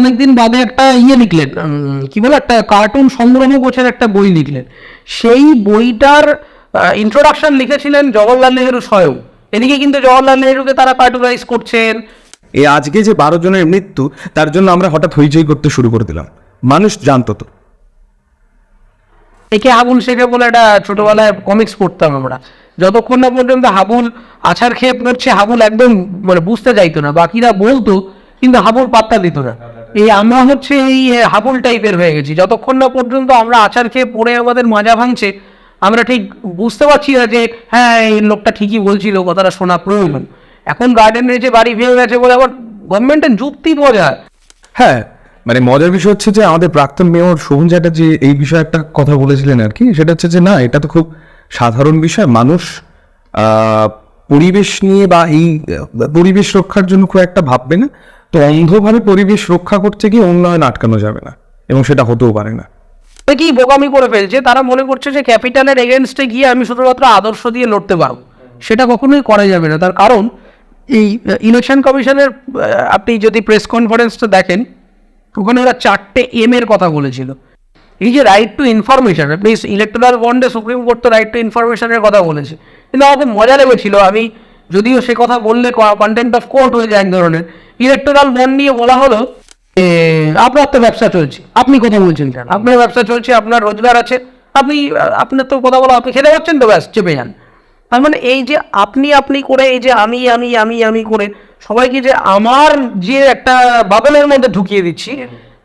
অনেকদিন বাদে একটা ইয়ে লিখলেন কি বলে একটা কার্টুন সংগ্রহ গোছের একটা বই লিখলেন। সেই বইটার ইন্ট্রোডাকশন লিখেছিলেন জওয়াহরলাল নেহেরু স্বয়ং। এদিকে কিন্তু জওয়াহরলাল নেহেরুকে তারা কার্টুনাইজ করছেন। এই আজকে যে বারো জনের মৃত্যু তার জন্য আমরা হঠাৎ হইচই করতে শুরু করে দিলাম। মানুষ জানতো তো। একে হাবুল শেখে বলে একটা ছোটবেলায় কমিক্স পড়তাম আমরা। যতক্ষণ না পর্যন্ত হাবুল আছার খেয়ে পড়ছে হাবুল একদম মানে বুঝতে চাইতো না। বাকিরা বলতো কিন্তু হাবুল পাত্তা দিত না। এই আমরা হচ্ছে এই হাবুল টাইপের হয়ে গেছি। যতক্ষণ না পর্যন্ত আমরা আচার খেয়ে পড়ে আমাদের মাজা ভাঙছে, আমরা ঠিক বুঝতে পারছি না যে হ্যাঁ এই লোকটা ঠিকই বলছিল, কথাটা শোনা প্রয়োজন। এখন গার্ডেন রয়েছে বাড়ি ভেঙে গেছে বলে আবার গভর্নমেন্টের যুক্তি বোঝা হ্যাঁ মানে মজার বিষয় হচ্ছে যে, আমাদের প্রাক্তন মেয়র শোভন চ্যাটার্জি এই বিষয়ে একটা কথা বলেছিলেন আর কি। সেটা হচ্ছে যে, না, এটা তো খুব সাধারণ বিষয়। মানুষ পরিবেশ নিয়ে বা এই পরিবেশ রক্ষার জন্য খুব একটা ভাববে না। তো অন্ধভাবে পরিবেশ রক্ষা করতে গিয়ে উন্নয়ন আটকানো যাবে না, এবং সেটা হতেও পারে না। কি বোকামি করে ফেলছে। তারা মনে করছে যে ক্যাপিটালের এগেনস্টে গিয়ে আমি শুধুমাত্র আদর্শ দিয়ে লড়তে পারব। সেটা কখনোই করা যাবে না। তার কারণ, এই ইলেকশন কমিশনের আপনি যদি প্রেস কনফারেন্সটা দেখেন, ওখানে ওরা চারটে এম এর কথা বলেছিল। এই যে right to information please electoral বন্ডে সুপ্রিম কোর্ট তো রাইট টু ইনফরমেশনের কথা বলেছে। কিন্তু আমাকে মজা লেগেছিল। আমি যদিও সে কথা বললে কন্টেন্ট অফ কোর্ট হয়ে যায় এক ধরনের। ইলেকট্রাল বন্ড নিয়ে বলা হলো আপনার তো ব্যবসা চলছে। আপনি কথা বলছেন কেন? আপনার ব্যবসা চলছে, আপনার রোজগার আছে। আপনি আপনার তো কথা বলো, আপনি খেতে পাচ্ছেন তো ব্যাস, চেপে যান। তার মানে এই যে আপনি আপনি করে, এই যে আমি আমি আমি আমি করে সবাইকে যে আমার যে একটা বাবেলের মধ্যে ঢুকিয়ে দিচ্ছি,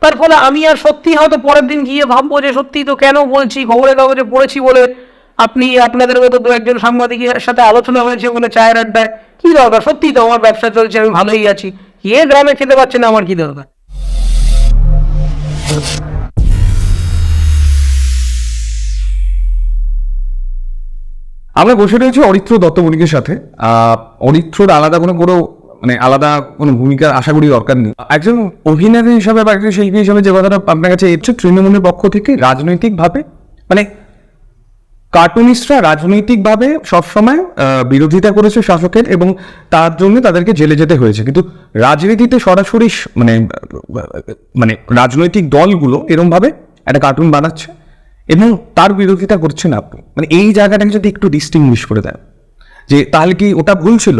তার ফলে আমি আর সত্যি হয়তো পরের দিন গিয়ে ভাববো যে সত্যি তো কেন বলছি, খবরের কাগজে পড়েছি বলে আপনি আপনাদের মতো দু একজন সাংবাদিকের সাথে আলোচনা হয়েছে বলে চায়ের আড্ডায়। কি দরকার? সত্যি তো আমার ব্যবসা চলছে, আমি ভালোই আছি। কে গ্রামে খেতে পাচ্ছে না আমার কি দরকার আমরা বসে রয়েছি অরিত্র দত্তমণিকের সাথে। অরিত্রর আলাদা কোনো কোনো মানে আলাদা কোনো ভূমিকা আশা করি দরকার নেই। একজন অভিনেতা হিসাবে বা একজন শিল্পী হিসাবে যে কথাটা আপনার কাছে এসছে, তৃণমূলের পক্ষ থেকে রাজনৈতিকভাবে মানে কার্টুনিস্টরা রাজনৈতিকভাবে সবসময় বিরোধিতা করেছে শাসকের এবং তার জন্য তাদেরকে জেলে যেতে হয়েছে। কিন্তু রাজনীতিতে সরাসরি মানে মানে রাজনৈতিক দলগুলো এরমভাবে একটা কার্টুন বানাচ্ছে এবং তার বিরোধিতা করছেন আপনি। মানে এই জায়গাটাকে যদি একটু ডিস্টিংগুইশ করে দেন, যে তাহলে কি ওটা ভুল ছিল?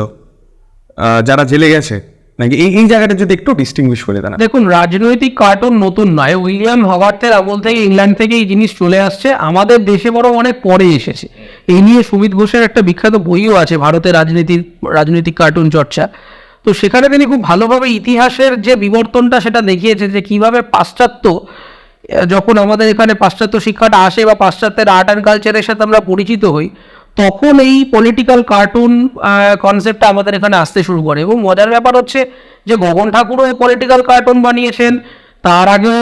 যারা জেলে গেছে নাকি এই এই জায়গাটা যদি একটু ডিস্টিংগুইশ করে দেন। দেখুন, রাজনৈতিক কার্টুন নতুন নয়। উইলিয়াম হবার্টের আমল থেকে ইংল্যান্ড থেকে এই জিনিস চলে আসছে। আমাদের দেশে বরং অনেক পরে এসেছে। এই নিয়ে সুমিত ঘোষের একটা বিখ্যাত বইও আছে, ভারতের রাজনীতির রাজনৈতিক কার্টুন চর্চা। তো সেখানে তিনি খুব ভালোভাবে ইতিহাসের যে বিবর্তনটা সেটা দেখিয়েছে যে কীভাবে পাশ্চাত্য, যখন আমাদের এখানে পাশ্চাত্য শিক্ষাটা আসে বা পাশ্চাত্যের আর্ট অ্যান্ড কালচারের সাথে আমরা পরিচিত হই তখন এই পলিটিক্যাল কার্টুন কনসেপ্টটা আমাদের এখানে আসতে শুরু করে। এবং মজার ব্যাপার হচ্ছে যে গগন ঠাকুরও এই পলিটিক্যাল কার্টুন বানিয়েছেন। তার আগে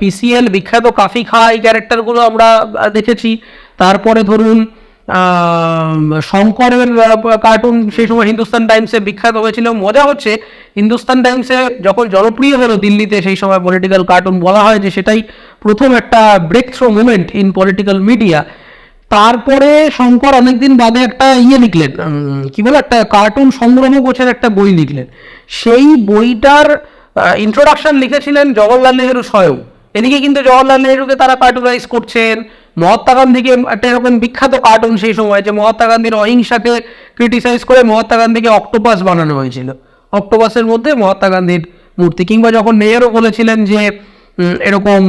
পিসিএল বিখ্যাত কাফি খা এই ক্যারেক্টারগুলো আমরা দেখেছি। তারপরে ধরুন শঙ্করের কার্টুন সেই সময় হিন্দুস্তান টাইমসে বিখ্যাত হয়েছিল। মজা হচ্ছে, হিন্দুস্তান টাইমসে যখন জনপ্রিয় হলো দিল্লিতে সেই সময় পলিটিক্যাল কার্টুন বলা হয় যে সেটাই প্রথম একটা break through movement in political media তারপরে শঙ্কর অনেকদিন বাদে একটা ইয়ে লিখলেন কি বলে, একটা কার্টুন সংগ্রহ গোছের একটা বই লিখলেন। সেই বইটার ইন্ট্রোডাকশন লিখেছিলেন জওয়াহরলাল নেহেরু স্বয়ং। এদিকে কিন্তু জওয়াহরলাল নেহেরুকে তারা কার্টুনাইজ করছেন। মহাত্মা গান্ধীকে একটা এরকম বিখ্যাত কার্টুন সেই সময় যে মহাত্মা গান্ধীর অহিংসাকে ক্রিটিসাইজ করে মহাত্মা গান্ধীকে অক্টোপাস বানানো হয়েছিল। অক্টোপাসের মধ্যে মহাত্মা গান্ধীর মূর্তি কিংবা যখন নেহেরু বলেছিলেন যে এরকম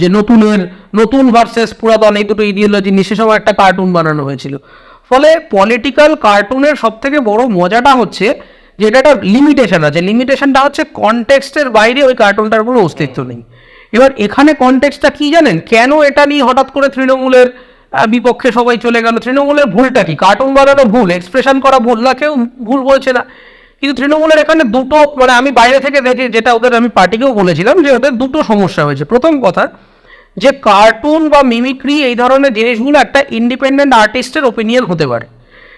যে নতুনের, নতুন ভার্সেস পুরাতন, এই দুটো ইডিওলজি নিয়ে সে একটা কার্টুন বানানো হয়েছিল। ফলে পলিটিক্যাল কার্টুনের সব থেকে বড় মজাটা হচ্ছে যে এটা একটা লিমিটেশন আছে। লিমিটেশনটা হচ্ছে কনটেক্সটের বাইরে ওই কার্টুনটার কোনো অস্তিত্ব নেই। এবার এখানে কনটেক্সটটা কি জানেন? কেন এটা নিয়ে হঠাৎ করে তৃণমূলের বিপক্ষে সবাই চলে গেল? তৃণমূলের ভুলটা কি? কার্টুন বানানো ভুল এক্সপ্রেশন করা ভুল, না কেউ ভুল বলছে না। কিন্তু তৃণমূলের এখানে দুটো মানে আমি বাইরে থেকে দেখি, যেটা ওদের আমি পার্টিকেও বলেছিলাম যে ওদের দুটো সমস্যা হয়েছে। প্রথম কথা, যে কার্টুন বা মিমিক্রি এই ধরনের জিনিসগুলো একটা ইন্ডিপেন্ডেন্ট আর্টিস্টের ওপিনিয়ন হতে পারে।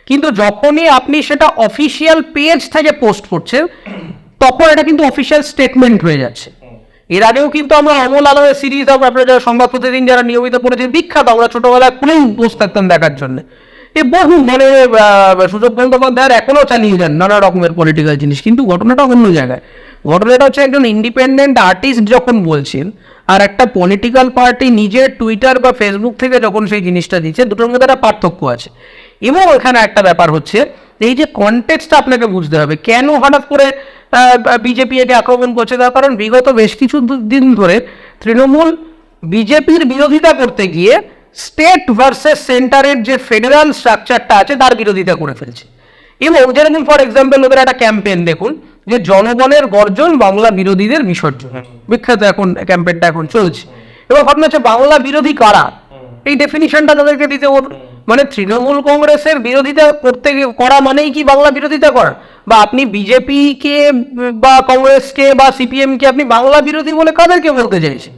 কিন্তু যখনই আপনি সেটা অফিসিয়াল পেজ থেকে পোস্ট করছেন, তখন এটা কিন্তু অফিসিয়াল স্টেটমেন্ট হয়ে যাচ্ছে। এর আগেও কিন্তু আমরা অমল আলমের সিরিজ আপনারা যারা সংবাদ প্রতিদিন যারা নিয়মিত পড়েছেন বিখ্যাত, আমরা ছোটবেলায় খুলেই বসে থাকতাম দেখার জন্য। এ বহু মানে সুযোগ বন্দ্যোপাধ্যায়ের এখনও চালিয়ে যান নানা রকমের পলিটিক্যাল জিনিস। কিন্তু ঘটনাটা অন্য জায়গায়। ঘটনাটা হচ্ছে একজন ইন্ডিপেন্ডেন্ট আর্টিস্ট যখন বলছেন, আর একটা পলিটিক্যাল পার্টি নিজের টুইটার বা ফেসবুক থেকে যখন সেই জিনিসটা দিচ্ছে, দুটোর মধ্যে একটা পার্থক্য আছে। এবং এখানে একটা ব্যাপার হচ্ছে, এই যে কন্টেক্সটা আপনাকে বুঝতে হবে, কেন হঠাৎ করে বিজেপি একে আক্রমণ করছে, তার কারণ বিগত বেশ কিছু দিন ধরে তৃণমূল বিজেপির বিরোধিতা করতে গিয়ে স্টেট ভার্সেস সেন্টারের যে ফেডারাল স্ট্রাকচারটা আছে, তার বিরোধিতা করে ফেলছে। এবং যেরকম ফর এক্সাম্পল ওদের একটা ক্যাম্পেইন দেখুন, যে জনগণের গর্জন বাংলা বিরোধীদের বিসর্জন। বিখ্যাত এখন ক্যাম্পেইনটা এখন চলছে। এবং ঘটনা হচ্ছে বাংলা বিরোধী কারা? এই ডেফিনিশনটা তাদেরকে দিতে ওর মানে তৃণমূল কংগ্রেসের বিরোধিতা করতে করা মানেই কি বাংলা বিরোধিতা করা? বা আপনি বিজেপিকে বা কংগ্রেসকে বা সিপিএম কে আপনি বাংলা বিরোধী বলে কাদেরকে বলতে চাইছেন?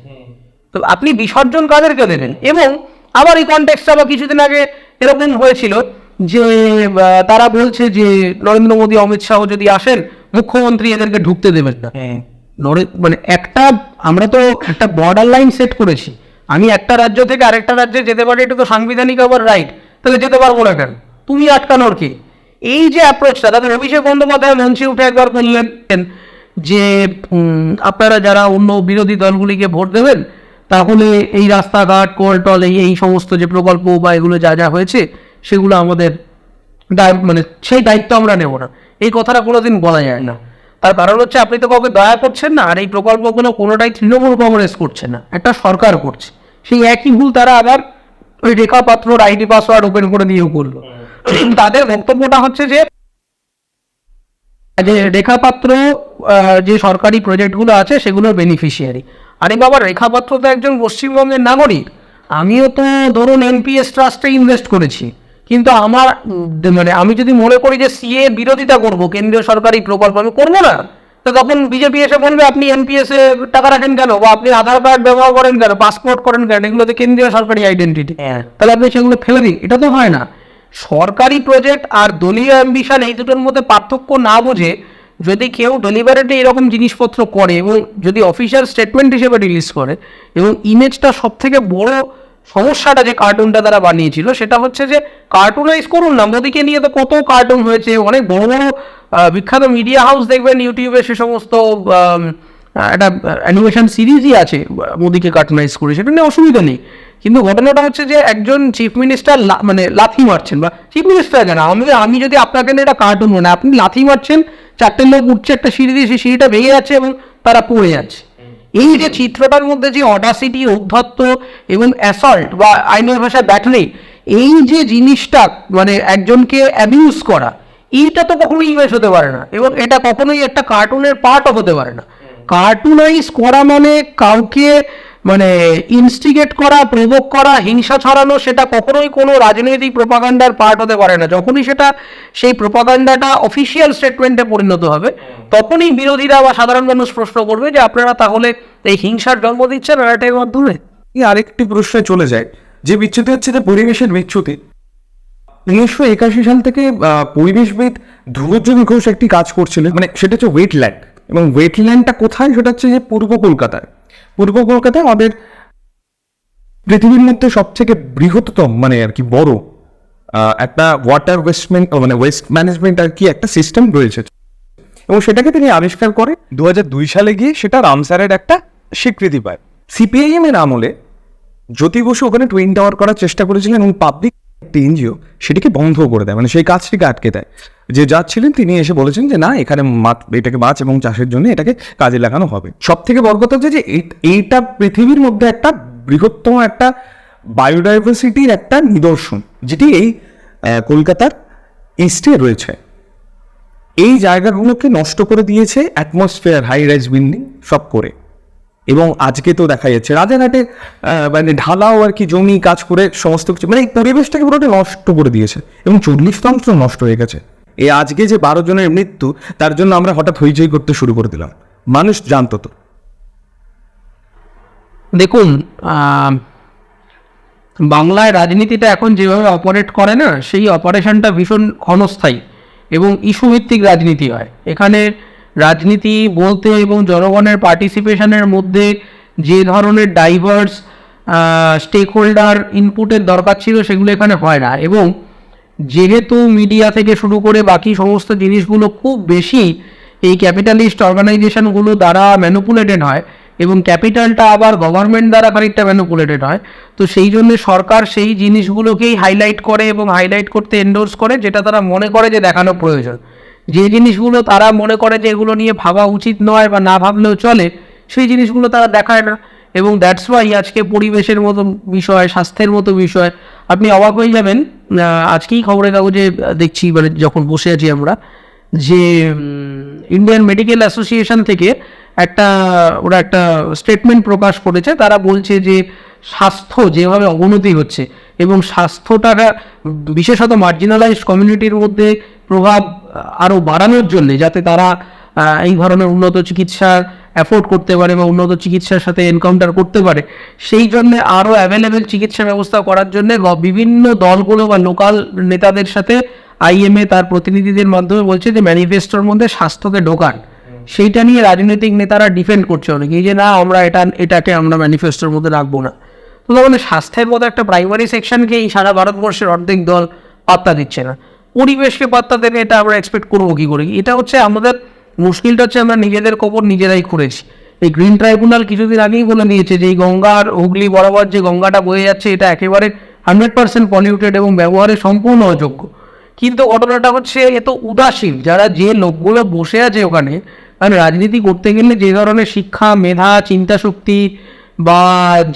তো আপনি বিসর্জন কাদেরকে দেবেন? এবং আবার এই কনটেক্সটা আবার কিছুদিন আগে এরকম হয়েছিল যে তারা বলছে যে নরেন্দ্র মোদী অমিত শাহ যদি আসেন মুখ্যমন্ত্রী এদেরকে ঢুকতে দেবেন না। নরে- মানে একটা আমরা তো একটা বর্ডার লাইন সেট করেছি। আমি একটা রাজ্য থেকে আরেকটা রাজ্যে যেতে পারি এটা তো সাংবিধানিক আমার রাইট তাহলে যেতে পারব না কেন? তুমি আটকানোর কি? এই যে অ্যাপ্রোচটা তাদের অভিষেক বন্দ্যোপাধ্যায় মঞ্চে উঠে একবার বললেন যে আপনারা যারা অন্য বিরোধী দলগুলিকে ভোট দেবেন তাহলে এই রাস্তাঘাট কলটল এই এই সমস্ত যে প্রকল্প বা এগুলো যা যা হয়েছে সেগুলো আমাদের মানে সেই দায়িত্ব আমরা নেব না। এই কথাটা কোনোদিন বলা যায় না। তার কারণ হচ্ছে আপনি তো কাউকে দয়া করছেন না আর এই প্রকল্পগুলো কোনোটাই তৃণমূল কংগ্রেস করছে না। একটা সরকার করছে। সেই একই ভুল তারা আবার ওই রেখা পাত্রর আইডি পাসওয়ার্ড ওপেন করে দিয়েও করল। তাদের বক্তব্যটা হচ্ছে যে যে রেখাপাত্র আহ, যে সরকারি প্রজেক্টগুলো আছে সেগুলোর বেনিফিশিয়ারি আরে বাবা রেখাপাত্র তো একজন পশ্চিমবঙ্গের নাগরিক। আমিও তো ধরুন এনপিএস ট্রাস্টে ইনভেস্ট করেছি। কিন্তু আমার মানে আমি যদি মনে করি যে সিএ বিরোধিতা করব কেন্দ্রীয় সরকারি প্রকল্প আমি করব না। তো তখন বিজেপি এসে বলবে আপনি এনপিএস এ টাকা রাখেন কেন? বা আপনি আধার কার্ড ব্যবহার করেন কেন? পাসপোর্ট করেন কেন? এগুলো তো কেন্দ্রীয় সরকারি আইডেন্টিটি তাহলে আপনি সেগুলো ফেলে দিন। এটা তো হয় না। সরকারি প্রজেক্ট আর দলীয় অ্যাম্বিশন এই দুটোর মধ্যে পার্থক্য না বুঝে যদি কেউ ডেলিভারিতে এরকম জিনিসপত্র করে এবং যদি অফিসিয়াল স্টেটমেন্ট হিসেবে রিলিজ করে এবং ইমেজটা সব থেকে বড় সমস্যাটা যে কার্টুনটা তারা বানিয়েছিল, সেটা হচ্ছে যে কার্টুনাইজ করুন না। মোদিকে নিয়ে তো কত কার্টুন হয়েছে, অনেক বড় বড় বিখ্যাত মিডিয়া হাউস দেখবেন ইউটিউবে সে সমস্ত একটা অ্যানিমেশন সিরিজই আছে মোদিকে কার্টুনাইজ করে সেটা নিয়ে অসুবিধা নেই। কিন্তু ঘটনাটা হচ্ছে যে একজন চিফ মিনিস্টার মানে লাথি মারছেন বা চিফ মিনিস্টার কেন? আমি আমি যদি আপনাকে একটা কার্টুন মানে আপনি লাথি মারছেন চারটে লোক উঠছে একটা সিঁড়ি দিয়ে সেই সিঁড়িটা ভেঙে যাচ্ছে এবং তারা পড়ে যাচ্ছে। এই যে চিত্রটার মধ্যে যে অডাসিটি ঔদ্ধত্য এবং অ্যাসল্ট বা আইনের ভাষায় ব্যাটারি এই যে জিনিসটা মানে একজনকে অ্যাবিউজ করা এইটা তো কখনোই ইমেজ হতে পারে না এবং এটা কখনোই একটা কার্টুনের পার্টও হতে পারে না। কার্টুনাইজ করা মানে কাউকে মানে ইনস্টিগেট করা প্রভোগ করা, হিংসা ছড়ানো, সেটা কখনোই কোনো রাজনৈতিক প্রপাগান্ডার পার্ট হতে পারে না। যখনই সেটা, সেই প্রপাগান্ডাটা অফিসিয়াল স্টেটমেন্টে পরিণত হবে, তখনই বিরোধীরা বা সাধারণ মানুষ প্রশ্ন করবে যে, আপনারা তাহলে এই হিংসার জন্ম দিচ্ছেন এটার মাধ্যমে? আরেকটি প্রশ্নে চলে যায়, যে বিচ্যুতি হচ্ছে যে পরিবেশের বিচ্যুতি। উনিশশো একাশি সাল থেকে পরিবেশবিদ ধ্রুবজ্যোতি ঘোষ একটি কাজ করছিলেন মানে সেটা হচ্ছে ওয়েটল্যান্ড এবং ওয়েটল্যান্ডটা কোথায়? সেটা হচ্ছে যে পূর্ব কলকাতায়। পূর্ব কলকাতায় আমাদের পৃথিবীর মধ্যে সব থেকে বৃহত্তম মানে আর কি বড় একটা ওয়াটার ওয়েস্টমেন্ট মানে ওয়েস্ট ম্যানেজমেন্ট আর কি একটা সিস্টেম রয়েছে। এবং সেটাকে তিনি আবিষ্কার করে দু দুই সালে গিয়ে সেটা রামসারের একটা স্বীকৃতি পায়। সিপিআইএম এর আমলে জ্যোতি বসু ওখানে টুইন টাওয়ার করার চেষ্টা করেছিলেন এবং পাবলিক একটি এনজিও সেটিকে বন্ধ করে দেয় মানে সেই কাজটিকে আটকে দেয়। যে যাচ্ছিলেন তিনি এসে বলেছেন যে, না, এখানে মাছ, এটাকে মাছ এবং চাষের জন্য এটাকে কাজে লাগানো হবে। সব থেকে বড় কথা হচ্ছে যে এইটা পৃথিবীর মধ্যে একটা বৃহত্তম একটা বায়োডাইভার্সিটির একটা নিদর্শন, যেটি এই কলকাতার ইস্টে রয়েছে। এই জায়গাগুলোকে নষ্ট করে দিয়েছে অ্যাটমসফিয়ার হাই রাইজ বিল্ডিং সব করে। এবং আজকে তো দেখা যাচ্ছে রাজারহাটে মানে ঢালাও আর কি জমি, কাজ করে সমস্ত কিছু মানে পরিবেশটাকে পুরোটা নষ্ট করে দিয়েছে এবং চল্লিশ তন্ত্র নষ্ট হয়ে গেছে। এই আজকে যে বারো জনের মৃত্যু, তার জন্য আমরা হঠাৎ হইচই করতে শুরু করে দিলাম। মানুষ জানতো তো। দেখুন বাংলায় রাজনীতিটা এখন যেভাবে অপারেট করে না, সেই অপারেশনটা ভীষণ ক্ষণস্থায়ী এবং ইস্যুভিত্তিক রাজনীতি হয়। এখানে রাজনীতি বলতে এবং জনগণের পার্টিসিপেশনের মধ্যে যে ধরনের ডাইভার্স স্টেক হোল্ডার ইনপুটের দরকার ছিল সেগুলো এখানে হয় না। এবং যেহেতু মিডিয়া থেকে শুরু করে বাকি সমস্ত জিনিসগুলো খুব বেশি, এই ক্যাপিটালিস্ট অর্গানাইজেশনগুলো দ্বারা ম্যানুপুলেটেড হয় এবং ক্যাপিটালটা আবার গভর্নমেন্ট দ্বারা খানিকটা ম্যানুপুলেটেড হয়, তো সেই জন্য সরকার সেই জিনিসগুলোকেই হাইলাইট করে এবং হাইলাইট করতে এন্ডোর্স করে, যেটা তারা মনে করে যে দেখানো প্রয়োজন। যে জিনিসগুলো তারা মনে করে যে এগুলো নিয়ে ভাবা উচিত নয় বা না ভাবলেও চলে, সেই জিনিসগুলো তারা দেখায় না। এবং দ্যাটস ওয়াই আজকে পরিবেশের মতো বিষয়, স্বাস্থ্যের মতো বিষয়, আপনি অবাক হয়ে যাবেন আজকেই খবরের কাগজে দেখছি মানে যখন বসে আছি আমরা, যে ইন্ডিয়ান মেডিকেল অ্যাসোসিয়েশন থেকে একটা, ওরা একটা স্টেটমেন্ট প্রকাশ করেছে, তারা বলছে যে স্বাস্থ্য যেভাবে অবনতি হচ্ছে এবং স্বাস্থ্যটা বিশেষত মার্জিনালাইজড কমিউনিটির মধ্যে প্রভাব আরও বাড়ানোর জন্য যাতে তারা এই ধরনের উন্নত চিকিৎসা অ্যাফোর্ড করতে পারে বা উন্নত চিকিৎসার সাথে এনকাউন্টার করতে পারে, সেই জন্য আরও অ্যাভেলেবেল চিকিৎসা ব্যবস্থা করার জন্য বিভিন্ন দলগুলো বা লোকাল নেতাদের সাথে আইএমএ তার প্রতিনিধিদের মাধ্যমে বলছে যে ম্যানিফেস্টোর মধ্যে স্বাস্থ্যকে ঢোকান। সেইটা নিয়ে রাজনৈতিক নেতারা ডিফেন্ড করছে অনেকে যে না আমরা এটা, এটাকে আমরা ম্যানিফেস্টোর মধ্যে রাখব না। তো তখন স্বাস্থ্যের মতো একটা প্রাইমারি সেকশনকে এই সারা ভারতবর্ষের অর্ধেক দল পাত্তা দিচ্ছে না। পরিবেশকে পাত্তা দেবে এটা আমরা এক্সপেক্ট করব কি করে? এটা হচ্ছে আমাদের, মুশকিলটা হচ্ছে আমরা নিজেদের কবর নিজেরাই করেছি এই গ্রিন ট্রাইব্যুনাল কিছুদিন আগেই বলে দিয়েছে যে, এই গঙ্গার হুগলি বরাবর যে গঙ্গাটা বয়ে যাচ্ছে, এটা একেবারে হান্ড্রেড পার্সেন্ট পলিউটেড এবং ব্যবহারে সম্পূর্ণ অযোগ্য। কিন্তু ঘটনাটা হচ্ছে এত উদাসীন। যারা যে লোকগুলো বসে আছে ওখানে কারণ রাজনীতি করতে গেলে যে ধরনের শিক্ষা, মেধা চিন্তা শক্তি বা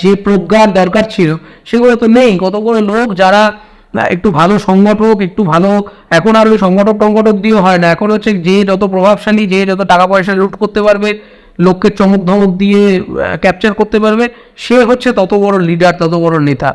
যে প্রজ্ঞার দরকার ছিল, সেগুলো তো নেই। কতগুলো লোক যারা একটু ভালো সংগঠক, একটু ভালো, এখন আর ওই সংগঠক টংগঠক দিয়ে হয় না। এখন হচ্ছে যে যত প্রভাবশালী, যে যত টাকা পয়সা লুট করতে পারবে, লোককে চমক ধমক দিয়ে ক্যাপচার করতে পারবে, সে হচ্ছে তত বড় লিডার তত বড় নেতা।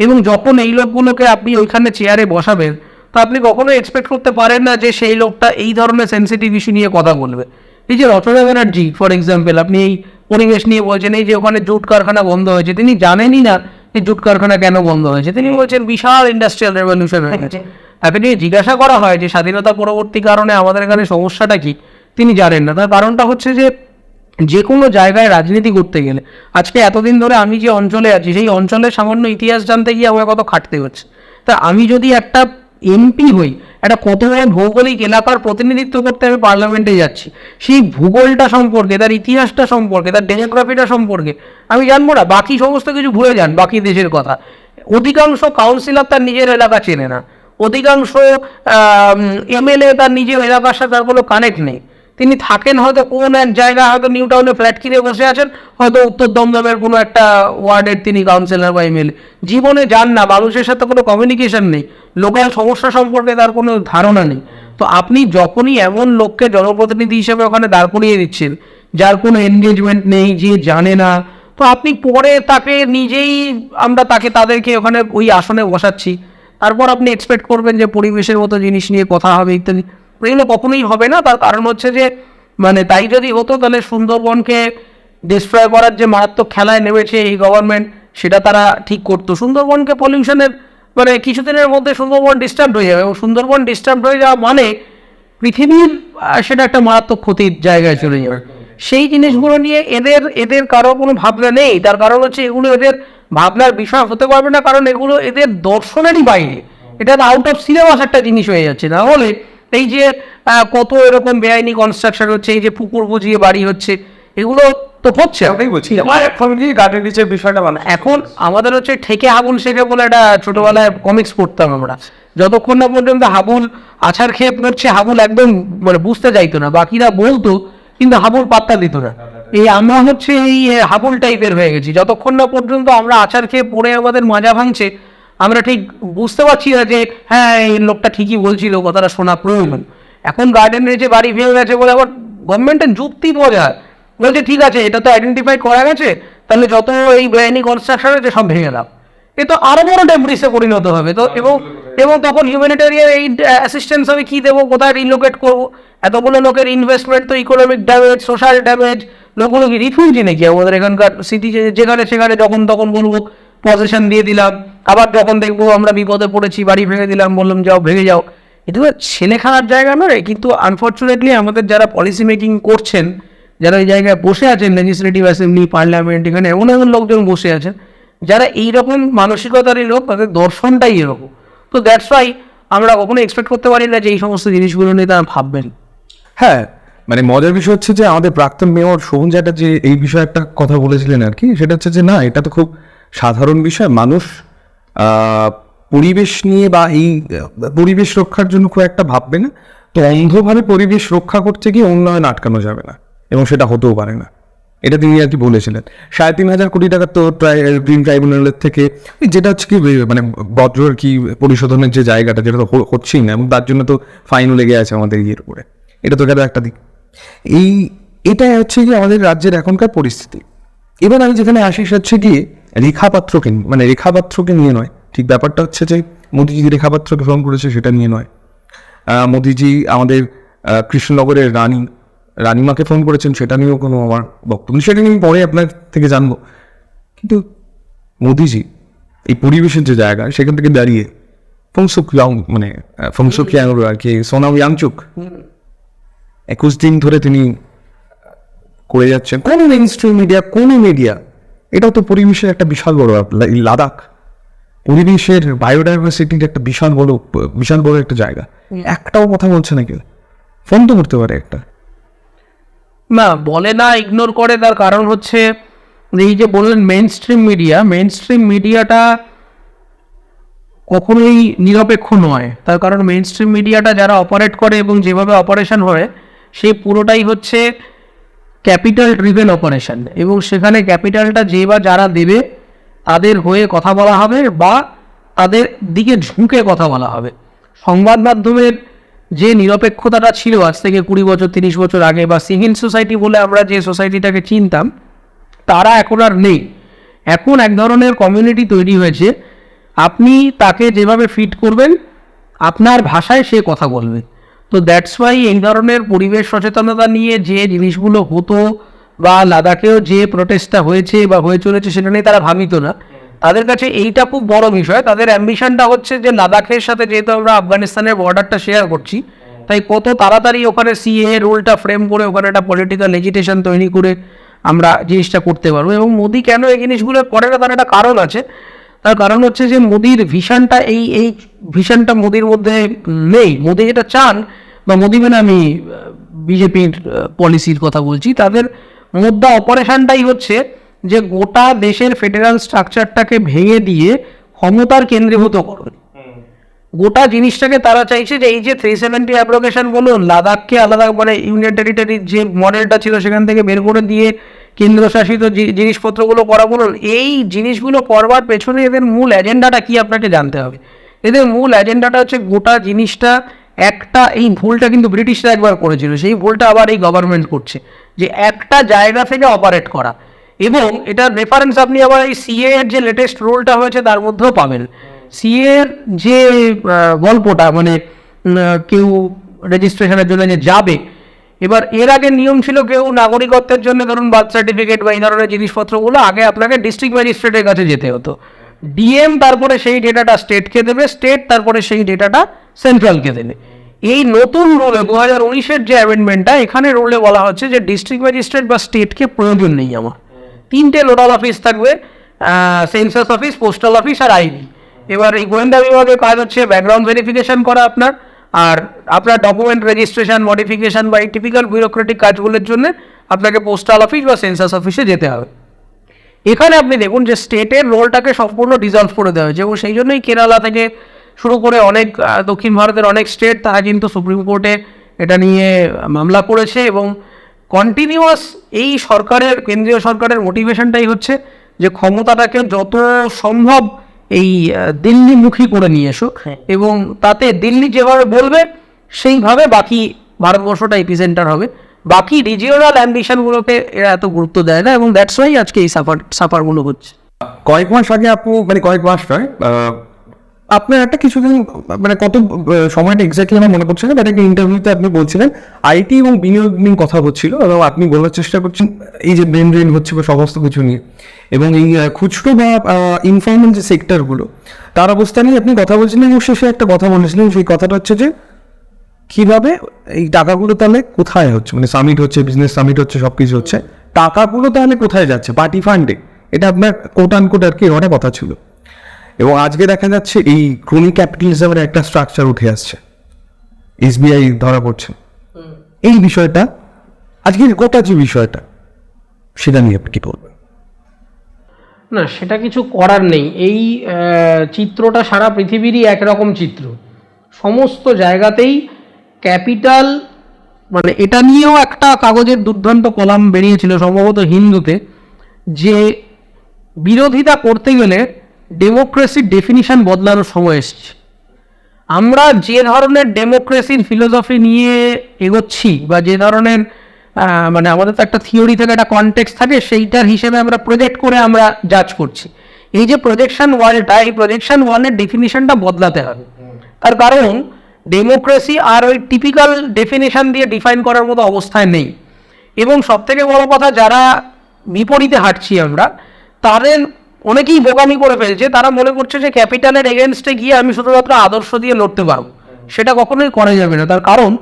এবং যখন এই লোকগুলোকে আপনি ওইখানে চেয়ারে বসাবেন, তো আপনি কখনো এক্সপেক্ট করতে পারেন না যে সেই লোকটা এই ধরনের সেন্সিটিভ ইস্যু নিয়ে কথা বলবে। এই যে রচনা ব্যানার্জি ফর এক্সাম্পল আপনি এই পরিবেশ নিয়ে বলছেন, এই যে ওখানে জুট কারখানা বন্ধ হয়েছে, তিনি জানেনই না যে জুট কারখানা কেন বন্ধ হয়েছে? তিনি বলছেন, বিশাল ইন্ডাস্ট্রিয়াল রেভলিউশন হয়ে গেছে। তাকে নিয়ে জিজ্ঞাসা করা হয় যে, স্বাধীনতা পরবর্তী কারণে আমাদের এখানে সমস্যাটা কি? তিনি জানেন না। তার কারণটা হচ্ছে যে যে কোনো জায়গায় রাজনীতি করতে গেলে, আজকে এতদিন ধরে আমি যে অঞ্চলে আছি, সেই অঞ্চলের সামান্য ইতিহাস জানতে গিয়ে আমাকে কত খাটতে হচ্ছে। তা আমি যদি একটা এমপি হই। একটা বড় ভৌগোলিক এলাকার প্রতিনিধিত্ব করতে আমি পার্লামেন্টে যাচ্ছি। সেই ভূগোলটা সম্পর্কে, তার ইতিহাসটা সম্পর্কে, তার ডেমোগ্রাফিটা সম্পর্কে আমি জানব না। বাকি সমস্ত কিছু ভুলে যান, বাকি দেশের কথা। অধিকাংশ কাউন্সিলর তার নিজের এলাকা চেনে না। অধিকাংশ এমএলএ তার নিজের এলাকার সাথে তার কোনো কানেক্ট নেই। তিনি থাকেন, হয়তো কোন এক জায়গায় হয়তো নিউ টাউনে ফ্ল্যাট কিনে বসে আছেন, হয়তো উত্তর দমদমের কোনো একটা ওয়ার্ডের তিনি কাউন্সিলর বা এমএলএ জীবনে যান না, মানুষের সাথে কোনো কমিউনিকেশন নেই লোকাল সমস্যা সম্পর্কে তার কোনো ধারণা নেই। তো আপনি যখনই এমন লোককে জনপ্রতিনিধি হিসেবে ওখানে দাঁড় করিয়ে দিচ্ছেন, যার কোনো এনগেজমেন্ট নেই, যে জানে না, তো আপনি পরে তাকে নিজেই আমরা তাকে তাদেরকে ওখানে ওই আসনে বসাচ্ছি। তারপর আপনি এক্সপেক্ট করবেন যে পরিবেশের মতো জিনিস নিয়ে কথা হবে ইত্যাদি। এগুলো কখনোই হবে না। তার কারণ হচ্ছে যে মানে তাই যদি হতো, তাহলে সুন্দরবনকে ডিস্ট্রয় করার যে মারাত্মক খেলায় নেমেছে এই গভর্নমেন্ট সেটা তারা ঠিক করতো। সুন্দরবনকে পলিউশনের মানে কিছুদিনের মধ্যে সুন্দরবন ডিস্টার্ব হয়ে যাবে। এবং সুন্দরবন ডিস্টার্ব হয়ে যাওয়া মানে পৃথিবীর সেটা একটা মারাত্মক ক্ষতির জায়গায় চলে যাবে। সেই জিনিসগুলো নিয়ে এদের এদের কারও কোনো ভাবনা নেই। তার কারণ হচ্ছে এগুলো এদের ভাবনার বিষয়, হতে পারবে না। কারণ এগুলো এদের দর্শনেরই বাইরে। এটা আউট অফ সিলেবাস একটা জিনিস হয়ে যাচ্ছে। না হলে এই যে কত এরকম বেআইনি কনস্ট্রাকশন হচ্ছে এই যে পুকুর বুঝিয়ে বাড়ি হচ্ছে এগুলো তো হচ্ছে। ওটাই বলছি আমার গার্ডেন রিচের বিষয়টা মানে এখন আমাদের হচ্ছে ঠেকে হাবুল শেখে বলে একটা ছোটবেলায় কমিক্স পড়তাম আমরা। যতক্ষণ না পর্যন্ত হাবুল আছার খেয়ে পড়ছে হাবুল একদম মানে বুঝতে চাইতো না বাকিরা বলতো কিন্তু হাবুল পাত্তা দিত না। এই আমরা হচ্ছে এই হাবুল টাইপের হয়ে গেছি। যতক্ষণ না পর্যন্ত আমরা আছাড় খেয়ে পড়ে আমাদের মাজা ভাঙছে আমরা ঠিক বুঝতে পারছি না যে হ্যাঁ এই লোকটা ঠিকই বলছিল, কথাটা শোনা প্রয়োজন। এখন গার্ডেন রয়েছে বাড়ি ভেঙে গেছে বলে আবার গভর্নমেন্টের যুক্তি বোঝা বলছে ঠিক আছে, এটা তো আইডেন্টিফাই করা গেছে, তাহলে যত এই বেআইনি কনস্ট্রাকশন আছে সব ভেঙে দাও। এ তো আরও বড় ডেমব্রিসে পরিণত হবে। তো এবং এবং তখন হিউম্যানিটেরিয়ান এই অ্যাসিস্ট্যান্স আমি কী দেবো, কোথায় রিলোকেট করব? এতগুলো লোকের ইনভেস্টমেন্ট তো ইকোনমিক ড্যামেজ সোশ্যাল ড্যামেজ লোকগুলো কি রিফিউজি নাকি? আমাদের এখানকার সিটি যেখানে সেখানে যখন তখন বলব পজিশন দিয়ে দিলাম। আবার যখন দেখব আমরা বিপদে পড়েছি, বাড়ি ভেঙে দিলাম, বললাম, যাও, ভেঙে যাও। এটা ছেলে খেলার জায়গা নয় কিন্তু আনফর্চুনেটলি আমাদের যারা পলিসি মেকিং করছেন, যারা এই জায়গায় বসে আছেন লেজিসলেটিভ অ্যাসেম্বলি পার্লামেন্ট এখানে এমন এমন লোকজন বসে আছেন, যারা এইরকম মানসিকতারই লোক, তাদের দর্শনটাই এরকম। তো দ্যাটস ওয়াই আমরা কখনো এক্সপেক্ট করতে পারি না যে এই সমস্ত জিনিসগুলো নিয়ে তারা ভাববেন। হ্যাঁ মানে মজার বিষয় হচ্ছে যে আমাদের প্রাক্তন মেয়র শোভন চ্যাটার্জি এই বিষয়ে একটা কথা বলেছিলেন আর কি, সেটা হচ্ছে যে না, এটা তো খুব সাধারণ বিষয়, মানুষ পরিবেশ নিয়ে বা এই পরিবেশ রক্ষার জন্য খুব একটা ভাববে না। তো অন্ধভাবে পরিবেশ রক্ষা করতে গিয়ে উন্নয়ন আটকানো যাবে না, এবং সেটা হতেও পারে না। এটা তিনি আর কি বলেছিলেন। সাড়ে তিন হাজার কোটি টাকা তো গ্রিন ট্রাইব্যুনালের থেকে যেটা হচ্ছে কি মানে বজ্র আর কি পরিশোধনের যে জায়গাটা, যেটা তো হচ্ছেই না, এবং তার জন্য তো ফাইনও লেগে আছে আমাদের ইয়ের উপরে। এটা তো গেল একটা দিক। এই, এটাই হচ্ছে কি আমাদের রাজ্যের এখনকার পরিস্থিতি। এবার আমি যেখানে আসি হচ্ছে গিয়ে রেখাপাত্রকে মানে রেখাপাত্রকে নিয়ে নয়। ঠিক ব্যাপারটা হচ্ছে যে, মোদিজি রেখাপাত্রকে ফোন করেছে সেটা নিয়ে নয়। মোদিজি আমাদের কৃষ্ণনগরের রানী, রানীমাকে ফোন করেছেন, সেটা নিয়েও কোনো আমার বক্তব্য সেটা নিয়ে আমি পরে আপনার থেকে জানব। কিন্তু মোদিজি, এই পরিবেশের যে জায়গা, সেখান থেকে দাঁড়িয়ে ফংসুক ইয়াং মানে ফংসুক আর কি সোনাম ইয়াংচুক, একুশ দিন ধরে তিনি করে যাচ্ছেন। কোনো মেইন স্ট্রিম মিডিয়া কোনো মিডিয়া এটাও তো পরিবেশের একটা বিশাল বড়। লাদাখ। পরিবেশের বায়োডাইভার্সিটির একটা বিশাল বড় বিশাল বড় একটা জায়গা। একটাও কথা বলছে না কেউ। ফোন তো করতে পারে একটা। না বলে না ইগনোর করে। তার কারণ হচ্ছে এই যে বললেন mainstream media mainstream মিডিয়াটা কখনোই নিরপেক্ষ নয়। তার কারণ মেন স্ট্রিম মিডিয়াটা যারা অপারেট করে এবং যেভাবে অপারেশন হয় সেই পুরোটাই হচ্ছে ক্যাপিটাল ড্রিভেন অপারেশন এবং সেখানে ক্যাপিটালটা যে বা যারা দেবে তাদের হয়ে কথা বলা হবে বা তাদের দিকে ঝুঁকে কথা বলা হবে। সংবাদ মাধ্যমের যে নিরপেক্ষতাটা ছিল আজ থেকে কুড়ি বছর, তিরিশ বছর আগে বা সিভিল সোসাইটি বলে আমরা যে সোসাইটিটাকে চিনতাম, তারা এখন আর নেই। এখন এক ধরনের কমিউনিটি তৈরি হয়েছে। আপনি তাকে যেভাবে ফিট করবেন, আপনার ভাষায় সে কথা বলবে। তো দ্যাটস ওয়াই এই ধরনের পরিবেশ সচেতনতা নিয়ে যে জিনিসগুলো হতো বা লাদাখেও যে প্রোটেস্টটা হয়েছে বা হয়ে চলেছে সেটা নিয়ে তারা ভাবিত না। তাদের কাছে এইটা খুব বড় বিষয়। তাদের অ্যাম্বিশনটা হচ্ছে যে লাদাখের সাথে যেহেতু আমরা আফগানিস্তানের বর্ডারটা শেয়ার করছি, তাই কত তাড়াতাড়ি ওখানে সিএ রুলটা ফ্রেম করে ওখানে একটা পলিটিক্যাল এজিটেশন তৈরি করে আমরা জিনিসটা করতে পারব। এবং মোদি কেন এই জিনিসগুলো করে না? তার একটা কারণ আছে। তার কারণ হচ্ছে যে মোদির ভিশনটা এই এই ভিশনটা মোদির মধ্যে নেই। মোদি যেটা চান, বা মোদি মানে আমি বিজেপির পলিসির কথা বলছি, তাদের মুদ্রা অপারেশনটাই হচ্ছে যে গোটা দেশের ফেডারেল স্ট্রাকচারটাকে ভেঙে দিয়ে ক্ষমতার কেন্দ্রীভূত করুন গোটা জিনিসটাকে তারা চাইছে যে এই যে থ্রি সেভেন্টি অ্যাপ্লিকেশন বলুন, লাদাখকে আলাদা মানে ইউনিয়ন টেরিটরির যে মডেলটা ছিল সেখান থেকে বের করে দিয়ে কেন্দ্রশাসিত জিনিসপত্রগুলো করা বলুন, এই জিনিসগুলো করবার পেছনে এদের মূল এজেন্ডাটা কি আপনাকে জানতে হবে? এদের মূল এজেন্ডাটা হচ্ছে গোটা জিনিসটা, একটা, এই ভুলটা কিন্তু ব্রিটিশরা একবার করেছিল, সেই ভুলটা আবার এই গভর্নমেন্ট করছে, যে একটা জায়গা থেকে অপারেট করা। এবং এটার রেফারেন্স আপনি আবার এই সিএ এর যে লেটেস্ট রোলটা হয়েছে, তার মধ্যেও পাবেন। সিএ এর যে গল্পটা মানে কেউ রেজিস্ট্রেশনের জন্য যে যাবে, এবার এর আগে নিয়ম ছিল কেউ নাগরিকত্বের জন্য ধরুন বার্থ সার্টিফিকেট বা এই ধরনের জিনিসপত্রগুলো আগে আপনাকে ডিস্ট্রিক্ট ম্যাজিস্ট্রেটের কাছে যেতে হতো। ডিএম তারপরে সেই ডেটাটা স্টেটকে দেবে স্টেট তারপরে সেই ডেটাটা সেন্ট্রালকে দেবে। এই নতুন রুলে দু হাজার উনিশের যে অ্যামেন্ডমেন্টটা এখানে রুলে বলা হচ্ছে যে ডিস্ট্রিক্ট ম্যাজিস্ট্রেট বা স্টেটকে প্রয়োজন নেই আমার। তিনটে নোডাল অফিস থাকবে সেন্সাস অফিস পোস্টাল অফিস আর আইবি এবার এই গোয়েন্দা বিভাগের কাজ হচ্ছে ব্যাকগ্রাউন্ড ভেরিফিকেশন করা আপনার, আর আপনার ডকুমেন্ট রেজিস্ট্রেশন মডিফিকেশন বা এই টিপিক্যাল বিউরোক্রেটিক কাজগুলোর জন্য আপনাকে পোস্টাল অফিস বা সেন্সাস অফিসে যেতে হবে। এখানে আপনি দেখুন যে স্টেটের রোলটাকে সম্পূর্ণ ডিজলভ করে দেওয়া হয়েছে এবং সেই জন্যই কেরালা থেকে শুরু করে অনেক দক্ষিণ ভারতের অনেক স্টেট তারা কিন্তু সুপ্রিম কোর্টে এটা নিয়ে মামলা করেছে এবং কন্টিনিউয়াস এই সরকারের, কেন্দ্রীয় সরকারের মোটিভেশনটাই হচ্ছে যে ক্ষমতাটাকে যত সম্ভব এই দিল্লি দিল্লিমুখী করে নিয়ে এসো এবং তাতে দিল্লি যেভাবে বলবে সেইভাবে বাকি ভারতবর্ষটা এপিসেন্টার হবে। বাকি রিজিওনাল অ্যাম্বিশনগুলোকে এরা এত গুরুত্ব দেয় না এবং দ্যাটস ওয়াই আজকে এই সাফার সাফারগুলো হচ্ছে। কয়েক মাস আগে আপু মানে কয়েক মাস নয় আপনার একটা কিছুদিন মানে কত সময়টা এক্স্যাক্টলি আমার মনে পড়ছে না বাট একটা ইন্টারভিউতে আপনি বলছিলেন আইটি এবং বিনিয়োগ নিয়ে কথা হচ্ছিল, এবং আপনি বলার চেষ্টা করছেন, এই যে ব্রেন ড্রেন হচ্ছে বা সমস্ত কিছু নিয়ে, এবং এই খুচরো বা ইনফর্মাল যে সেক্টরগুলো তার অবস্থা নিয়ে আপনি কথা বলছিলেন, এবং শেষে একটা কথা বলেছিলেন, সেই কথাটা হচ্ছে যে, কীভাবে এই টাকাগুলো তাহলে কোথায় হচ্ছে? মানে সামিট হচ্ছে বিজনেস সামিট হচ্ছে সব কিছু হচ্ছে, টাকাগুলো তাহলে কোথায় যাচ্ছে? পার্টি ফান্ডে এটা আপনার কোট আনকোট আর কি অনেক কথা ছিল। এবং আজকে দেখা যাচ্ছে এই ক্রোনি ক্যাপিটালিজমের একটা স্ট্রাকচার উঠে আসছে। এসবিআই ধরা পড়ছে। এই বিষয়টা আজকের গোটা যে বিষয়টা সেটা নিয়ে আপনি কি বলবেন? না সেটা কিছু করার নেই। এই চিত্রটা সারা পৃথিবীরই একরকম চিত্র। সমস্ত জায়গাতেই ক্যাপিটাল মানে এটা নিয়েও একটা কাগজের দুর্দান্ত কলাম বেরিয়েছিল সম্ভবত হিন্দুতে যে বিরোধিতা করতে গেলে ডেমোক্রেসির ডেফিনিশন বদলানোর সময় এসছে। আমরা যে ধরনের ডেমোক্রেসির ফিলোসফি নিয়ে এগোচ্ছি বা যে ধরনের মানে আমাদের তো একটা থিওরি থেকে একটা কনটেক্স থাকে, সেইটার হিসেবে আমরা প্রজেক্ট করে আমরা জাজ করছি। এই যে প্রজেকশন ওয়ালটা এই প্রজেকশন ওয়ালের ডেফিনিশনটা বদলাতে হবে। তার কারণ ডেমোক্রেসি আর ওই টিপিক্যাল ডেফিনেশন দিয়ে ডিফাইন করার মতো অবস্থায় নেই। এবং সব থেকে বড় কথা, যারা বিপরীতে হাঁটছি আমরা, তাদের অনেকেই বোকামি করে ফেলছে, তারা মনে করছে যে ক্যাপিটালের এগেনস্টে গিয়ে আমি শুধুমাত্র আদর্শ দিয়ে লড়তে পারব। সেটা কখনোই করা যাবে না। তার কারণ,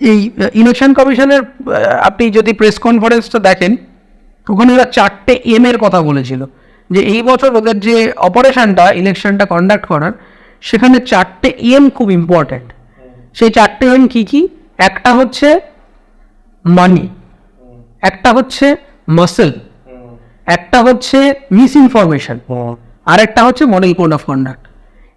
এই ইলেকশন কমিশনের আপনি যদি প্রেস কনফারেন্সটা দেখেন, ওখানে ওরা চারটে এম এর কথা বলেছিল। যে এই বছর ওদের যে অপারেশনটা ইলেকশনটা কন্ডাক্ট করার, সেখানে চারটে এম খুব ইম্পর্ট্যান্ট সেই চারটে এম কী কী? একটা হচ্ছে মানি একটা হচ্ছে মাসেল একটা হচ্ছে মিস ইনফরমেশন আর একটা হচ্ছে মডেল কোড অফ কন্ডাক্ট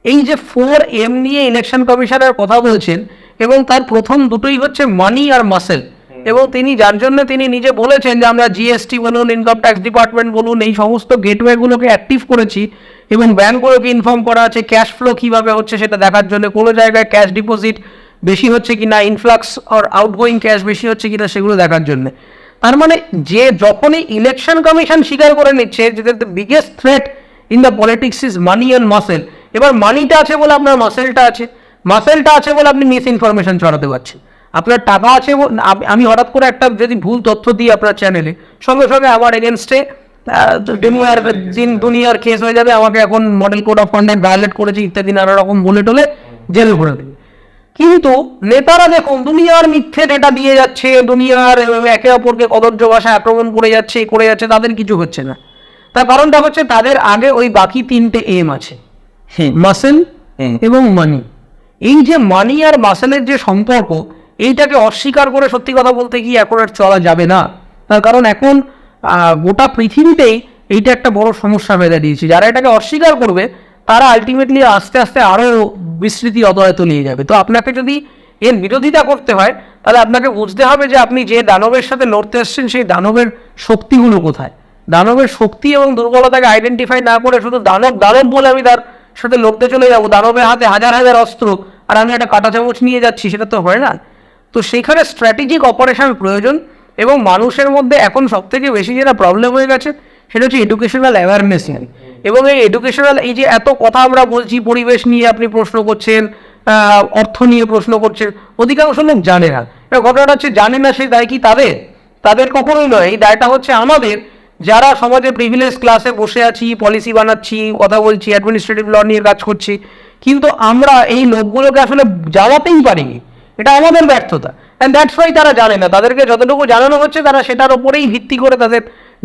এই যে ফোর এম নিয়ে ইলেকশন কমিশনের কথা বলছেন এবং তার প্রথম দুটোই হচ্ছে মানি আর মাসেল এবং তিনি যার জন্য তিনি নিজে বলেছেন যে আমরা জিএসটি বলুন ইনকাম ট্যাক্স ডিপার্টমেন্ট বলুন এই সমস্ত গেটওয়েগুলোকে অ্যাক্টিভ করেছি এবং ব্যাঙ্কগুলোকে ইনফর্ম করা আছে ক্যাশ ফ্লো কীভাবে হচ্ছে সেটা দেখার জন্য কোনো জায়গায় ক্যাশ ডিপোজিট বেশি হচ্ছে কি না ইনফ্লাক্স আর আউটগোয়িং ক্যাশ বেশি হচ্ছে কিনা সেগুলো দেখার জন্য। তার মানে যে যখনই ইলেকশন কমিশন স্বীকার করে নিচ্ছে, যে the biggest threat in the politics is money and muscle এবার মানিটা আছে বলে আপনার মাসেলটা আছে। মাসেলটা আছে বলে আপনি মিস ইনফরমেশন ছড়াতে পারছেন। আপনার টাকা আছে আমি হঠাৎ করে একটা যদি ভুল তথ্য দিই আপনার চ্যানেলে সঙ্গে সঙ্গে আমার এগেনস্টে দিন দুনিয়ার কেস হয়ে যাবে, আমাকে এখন model code of conduct violate করেছে ইত্যাদি নানা রকম বলে টলে জেল ভরে দেবে। কিন্তু নেতারা দেখুন দুনিয়ার মিথ্যে ডেটা দিয়ে যাচ্ছে দুনিয়ার একে অপরকে কদর্য ভাষায় আক্রমণ করে যাচ্ছে করে যাচ্ছে তাদের কিছু হচ্ছে না। তার কারণটা হচ্ছে তাদের আগে ওই বাকি তিনটে এম আছে। মাসেল এবং মানি এই যে মানি আর মাসেলের যে সম্পর্ক এইটাকে অস্বীকার করে সত্যি কথা বলতে কি এখন আর চলা যাবে না। তার কারণ এখন আহ, গোটা পৃথিবীতেই এইটা একটা বড় সমস্যা বেঁধে দিয়েছে। যারা এটাকে অস্বীকার করবে তারা আলটিমেটলি আস্তে আস্তে আরও বিস্তৃতি অতয়ত নিয়ে যাবে। তো আপনাকে যদি এর বিরোধিতা করতে হয়, তাহলে আপনাকে বুঝতে হবে যে আপনি যে দানবের সাথে লড়তে এসছেন, সেই দানবের শক্তিগুলো কোথায়? দানবের শক্তি এবং দুর্বলতাকে আইডেন্টিফাই না করে শুধু দানব দানব বলে আমি তার সাথে লড়তে চলে যাব। দানবের হাতে হাজার হাজার অস্ত্র, আর আমি একটা কাঁটা চামচ নিয়ে যাচ্ছি, সেটা তো হয় না। তো সেইখানে স্ট্র্যাটেজিক অপারেশন প্রয়োজন, এবং মানুষের মধ্যে এখন সব থেকে বেশি যেটা প্রবলেম হয়ে গেছে, সেটা হচ্ছে এডুকেশনাল অ্যাওয়ারনেস নিয়ে এবং এই এডুকেশনাল এই যে এত কথা আমরা বলছি, পরিবেশ নিয়ে আপনি প্রশ্ন করছেন অর্থ নিয়ে প্রশ্ন করছেন, অধিকাংশ লোক জানে না। ঘটনাটা হচ্ছে, জানে না সেই দায় কি তাদের? তাদের কখনোই নয়। এই দায়টা হচ্ছে আমাদের। যারা সমাজে প্রিভিলেজ ক্লাসে বসে আছি পলিসি বানাচ্ছি, কথা বলছি অ্যাডমিনিস্ট্রেটিভ ল নিয়ে কাজ করছি, কিন্তু আমরা এই লোকগুলোকে আসলে জানাতেই পারিনি। এটা আমাদের ব্যর্থতা। অ্যান্ড দ্যাটস ওয়াই তারা জানে না। তাদেরকে যতটুকু জানানো হচ্ছে, তারা সেটার ওপরেই ভিত্তি করে তাদের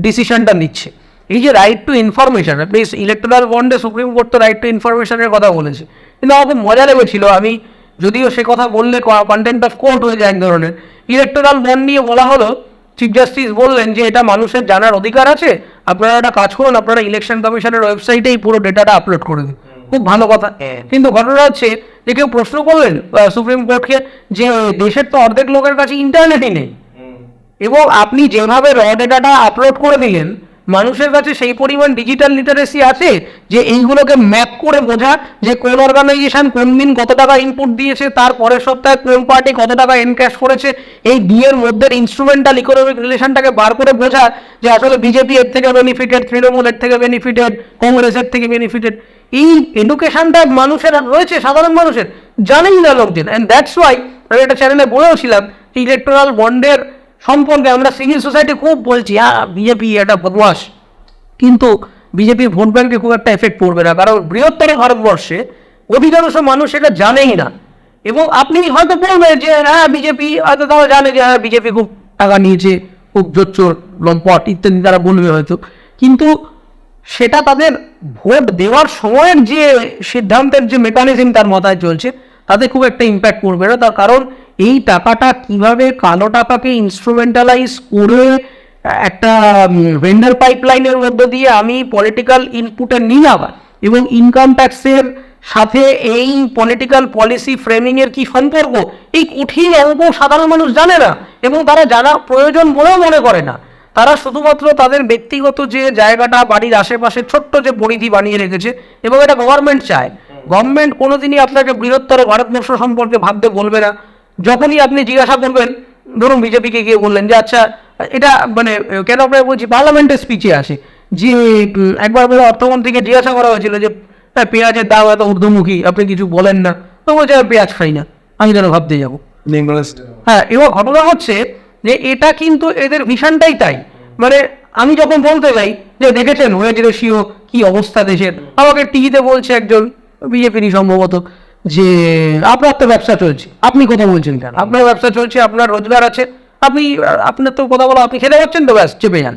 ডিসিশনটা নিচ্ছে। এই যে right to information please electoral বন্ডে সুপ্রিম কোর্ট তো রাইট টু ইনফরমেশনের কথা বলেছে। কিন্তু আমার খুব মজা লেগেছিল আমি যদিও সে কথা বললে কন্টেন্ট অফ কোর্ট হয়ে যায় এক ধরনের। ইলেকট্রাল বন্ড নিয়ে বলা হলো চিফ জাস্টিস বললেন যে এটা মানুষের জানার অধিকার আছে আপনারা একটা কাজ করুন আপনারা ইলেকশন কমিশনের ওয়েবসাইটেই পুরো ডেটাটা আপলোড করে দিন। খুব ভালো কথা। কিন্তু ঘটনা হচ্ছে যে কেউ প্রশ্ন করলেন সুপ্রিম কোর্টকে যে দেশের তো অর্ধেক লোকের কাছে ইন্টারনেটই নেই। এবং আপনি যেভাবে র ডেটাটা আপলোড করে দিলেন মানুষের কাছে সেই পরিমাণ ডিজিটাল লিটারেসি আছে যে এইগুলোকে ম্যাপ করে বোঝা যে কোন অর্গানাইজেশন কোন দিন কত টাকা ইনপুট দিয়েছে, তার পরের সপ্তাহে কোন পার্টি কত টাকা এনক্যাশ করেছে, এই বিয়ের মধ্যে ইনস্ট্রুমেন্টাল ইকোনমিক রিলেশনটাকে বার করে বোঝা যে আসলে বিজেপি এর থেকে বেনিফিটেড তৃণমূল এর থেকে বেনিফিটেড কংগ্রেসের থেকে বেনিফিটেড এই এডুকেশনটা মানুষের রয়েছে, সাধারণ মানুষের। জানেই না লোকজন। অ্যান্ড দ্যাটস ওয়াই আমি একটা চ্যানেলে বলেওছিলাম ইলেকট্রাল বন্ডের সম্পর্কে আমরা সিভিল সোসাইটি খুব বলছি হ্যাঁ বিজেপি এটা বদমাস। কিন্তু বিজেপি ভোট ব্যাংকে খুব একটা এফেক্ট পড়বে না, কারণ বৃহত্তর ভারতবর্ষে অধিকাংশ মানুষ এটা জানেই না। এবং আপনি হয়তো বলবেন যে হ্যাঁ বিজেপি হয়তো তারা জানে যে হ্যাঁ বিজেপি খুব টাকা নিয়েছে, খুব জোচ্চোর লম্পট ইত্যাদি তারা বলবে হয়তো। কিন্তু সেটা তাদের ভোট দেওয়ার সময়ের যে সিদ্ধান্তের যে মেকানিজম তার মাথায় চলছে, তাতে খুব একটা ইম্প্যাক্ট পড়বে না। তার কারণ এই টাকাটা কীভাবে কালো টাকাকে ইনস্ট্রুমেন্টালাইজ করে একটা ভেন্ডার পাইপলাইনের মধ্য দিয়ে আমি পলিটিক্যাল ইনপুটে নিয়ে আবার এবং ইনকাম ট্যাক্সের সাথে এই পলিটিক্যাল পলিসি ফ্রেমিং এর কি সম্পর্ক? এই কঠিন অঙ্ক সাধারণ মানুষ জানে না এবং তারা জানা প্রয়োজন বলেও মনে করে না। তারা শুধুমাত্র তাদের ব্যক্তিগত যে জায়গাটা বাড়ির আশেপাশে ছোট্ট যে পরিধি বানিয়ে রেখেছে এবং এটা গভর্নমেন্ট চায়। গভর্নমেন্ট কোনোদিনই আপনাকে বৃহত্তর ভারতবর্ষ সম্পর্কে ভাবতে বলবে না। যখনই আপনি জিজ্ঞাসা করবেন ধরুন বিজেপিকে গিয়ে বললেন যে আচ্ছা এটা মানে কেন আপনার বলছি পার্লামেন্টের স্পিচে আসে। যে একবার বলে অর্থমন্ত্রীকে জিজ্ঞাসা করা হয়েছিল যে হ্যাঁ, পেঁয়াজের দাম এত ঊর্ধ্বমুখী আপনি কিছু বলেন না। তো বলছে পেঁয়াজ খাই না আমি যেন ভাবতে যাব। হ্যাঁ এবার ঘটনা হচ্ছে যে এটা কিন্তু এদের ভিশনটাই তাই। মানে আমি যখন বলতে যাই যে দেখেছেন ওয়েজ রেশিও কি অবস্থা দেশের? আমাকে টিভিতে বলছে একজন বিজেপিরই সম্ভবত। যে আপনার তো ব্যবসা চলছে আপনি কথা বলছেন কেন? আপনার ব্যবসা চলছে আপনার রোজগার আছে আপনি আপনার তো কথা বলো আপনি খেতে পাচ্ছেন তো ব্যাস চেপে যান।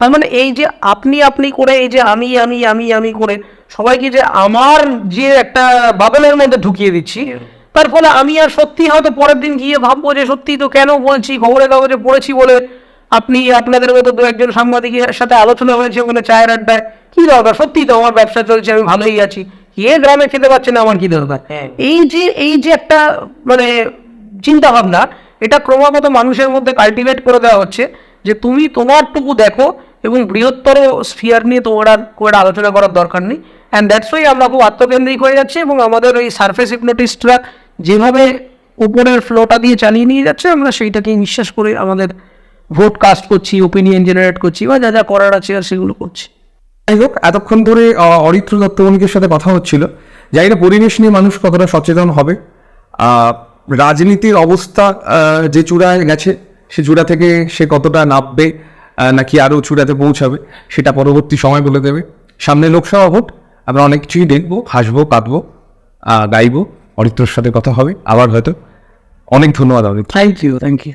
তার মানে এই যে আপনি আপনি করে এই যে আমি আমি আমি আমি করে সবাইকে যে আমার যে একটা বাবেলের মধ্যে ঢুকিয়ে দিচ্ছি তার ফলে আমি আর সত্যি হয়তো পরের দিন গিয়ে ভাববো যে সত্যি তো কেন বলছি খবরের কাগজে পড়েছি বলে আপনি আপনাদের মতো দু একজন সাংবাদিকের সাথে আলোচনা হয়েছে ওখানে চায়ের আড্ডায়। কি দরকার? সত্যি তো আমার ব্যবসা চলছে আমি ভালোই আছি। কে গ্রামে খেতে পাচ্ছে না আমার কি দরকার? এই যে এই যে একটা মানে চিন্তা ভাবনা এটা ক্রমাগত মানুষের মধ্যে কাল্টিভেট করে দেওয়া হচ্ছে যে তুমি তোমারটুকু দেখো এবং বৃহত্তর স্ফিয়ার নিয়ে তোমার আর খুব একটা আলোচনা করার দরকার নেই। অ্যান্ড দ্যাটস ওয়াই আমরা খুব আত্মকেন্দ্রিক হয়ে যাচ্ছি এবং আমাদের ওই সারফেস হিপনোটিস্টরা যেভাবে উপরের ফ্লোটা দিয়ে চালিয়ে নিয়ে যাচ্ছে আমরা সেইটাকেই বিশ্বাস করে আমাদের ভোট কাস্ট করছি ওপিনিয়ন জেনারেট করছি বা যা যা করার আছে আর সেগুলো করছি। যাই হোক, এতক্ষণ ধরে অরিত্র দত্তবণিকের সাথে কথা হচ্ছিল। জানি না পরিবেশ নিয়ে মানুষ কতটা সচেতন হবে রাজনীতির অবস্থা যে চূড়ায় গেছে, সে চূড়া থেকে সে কতটা নামবে নাকি আরও চূড়াতে পৌঁছাবে, সেটা পরবর্তী সময় বলে দেবে। সামনে লোকসভা ভোট, আমরা অনেক কিছুই দেখব, হাসবো, কাঁদবো গাইবো, অরিত্রর সাথে কথা হবে, আবার হয়তো। অনেক ধন্যবাদ, Aritra. Thank you thank you